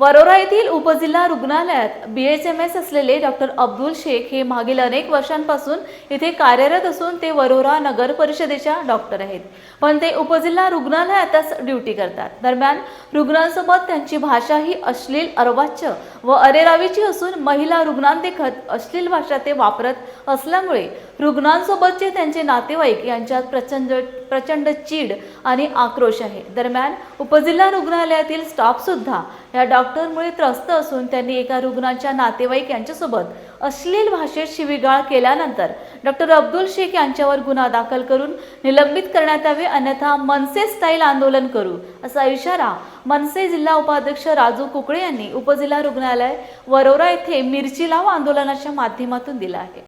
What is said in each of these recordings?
वरोरा येथील उपजिल्हा रुग्णालयात बी एच एम एस असलेले डॉक्टर अब्दुल शेख हे मागील अनेक वर्षांपासून इथे कार्यरत असून ते वरोरा नगर परिषदेच्या डॉक्टर आहेत. पण ते उपजिल्हा रुग्णालयातच ड्युटी करतात. दरम्यान रुग्णांसोबत त्यांची भाषा ही अश्लील अर्वाच्य व अरेरावीची असून महिला रुग्णांदेखत अश्लील भाषा ते वापरत असल्यामुळे रुग्णांसोबतचे त्यांचे नातेवाईक यांच्यात प्रचंड प्रचंड चीड आणि आक्रोश आहे. दरम्यान उपजिल्हा रुग्णालयातील स्टाफ या डॉक्टरमुळे त्रस्त असून त्यांनी एका रुग्णाच्या नातेवाईक यांच्यासोबत अश्लील भाषेत शिवीगाळ केल्यानंतर डॉक्टर अब्दुल शेख यांच्यावर गुन्हा दाखल करून निलंबित करण्यात यावे अन्यथा मनसे स्टाईल आंदोलन करू असा इशारा मनसे जिल्हा उपाध्यक्ष राजू कुकडे यांनी उपजिल्हा रुग्णालय वरोरा येथे मिरची लाव आंदोलनाच्या माध्यमातून दिला आहे.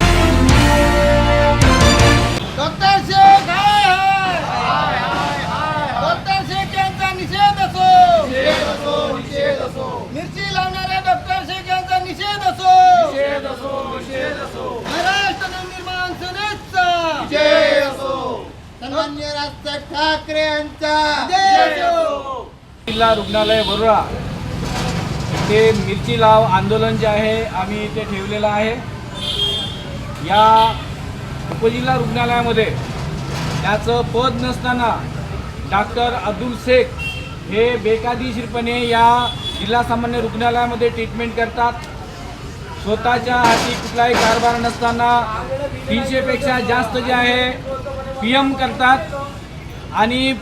सन्मान्य राज ठाकरे यांचा. जिल्हा रुग्णालय वरुळा. ते मिरची लाव आंदोलन जे आहे आम्ही इथे ठेवलेलं आहे. या उपजिल्हा रुग्णालयामध्ये त्याचं पद नसताना डॉक्टर अब्दुल शेख हे बेकायदेशीरपणे या जिल्हा सामान्य रुग्णालयामध्ये ट्रीटमेंट करतात. स्वतःच्या हाती कुठलाही कारभार नसताना तीनशेपेक्षा जास्त जे आहे पी एम करतात. आणि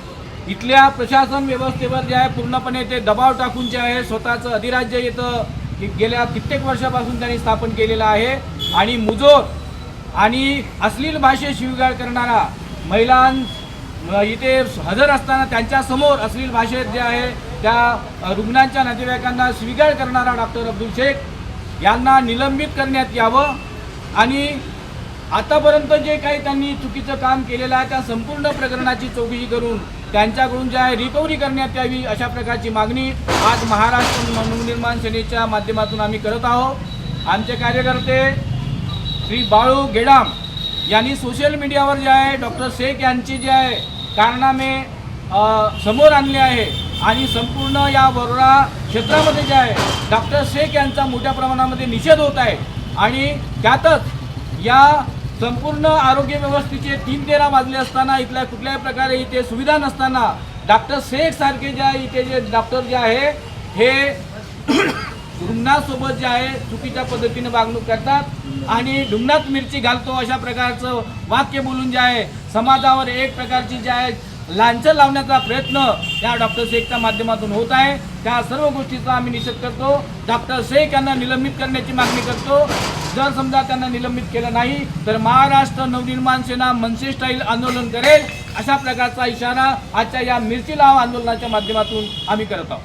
इथल्या प्रशासन व्यवस्थेवर जे आहे पूर्णपणे ते दबाव टाकून जे आहे स्वतःचं अधिराज्य येतं की गेल्या कित्येक वर्षापासून त्यांनी स्थापन केलेलं आहे. आणि मुजोर आणि अश्लील भाषेत शिवीगाळ करणारा महिलां इथे हजर असताना त्यांच्यासमोर अश्लील भाषेत जे आहे त्या रुग्णांच्या नातेवाईकांना स्वीकार करणारा डॉक्टर अब्दुल शेख यांना निलंबित करण्यात यावं. आणि आतापर्यंत जे काही त्यांनी चुकीचं काम केलेलं आहे त्या संपूर्ण प्रकरणाची चौकशी करून त्यांच्याकडून जे आहे रिकव्हरी करण्यात यावी अशा प्रकारची मागणी आज महाराष्ट्र नवनिर्माण सेनेच्या माध्यमातून आम्ही करत आहोत. आमचे कार्यकर्ते श्री बाळू गेडाम यांनी सोशल मीडियावर जे आहे डॉक्टर शेख यांची जे आहे कारनामे समोर आणले आहे. आणि संपूर्ण या वरोरा क्षेत्रामध्ये जे आहे डॉक्टर शेख यांचा मोठ्या प्रमाणामध्ये निषेध होत आहे. आणि त्यातच या संपूर्ण आरोग्य व्यवस्थेचे तीन तेरा वाजले असताना इथल्या कुठल्याही प्रकारे इथे सुविधा नसताना डॉक्टर शेख सारखे जे आहे इथे जे डॉक्टर जे आहे हे रुग्णासोबत जे आहे चुकीच्या पद्धतीने वागणूक करतात आणि ढुंगणात मिरची घालतो अशा प्रकारचं वाक्य बोलून जे आहे समाजावर एक प्रकारची जे आहे लांछन लावण्याचा प्रयत्न या डॉक्टर शेखच्या माध्यमातून होत आहे. त्या सर्व गोष्टीचा आम्ही निषेध करतो. डॉक्टर शेख यांना निलंबित करण्याची मागणी करतो. जर समजा त्यांना निलंबित केलं नाही तर महाराष्ट्र नवनिर्माण सेना मनसे स्टाईल आंदोलन करेल अशा प्रकारचा इशारा आजच्या या मिरची लाव आंदोलनाच्या माध्यमातून आम्ही करत आहोत.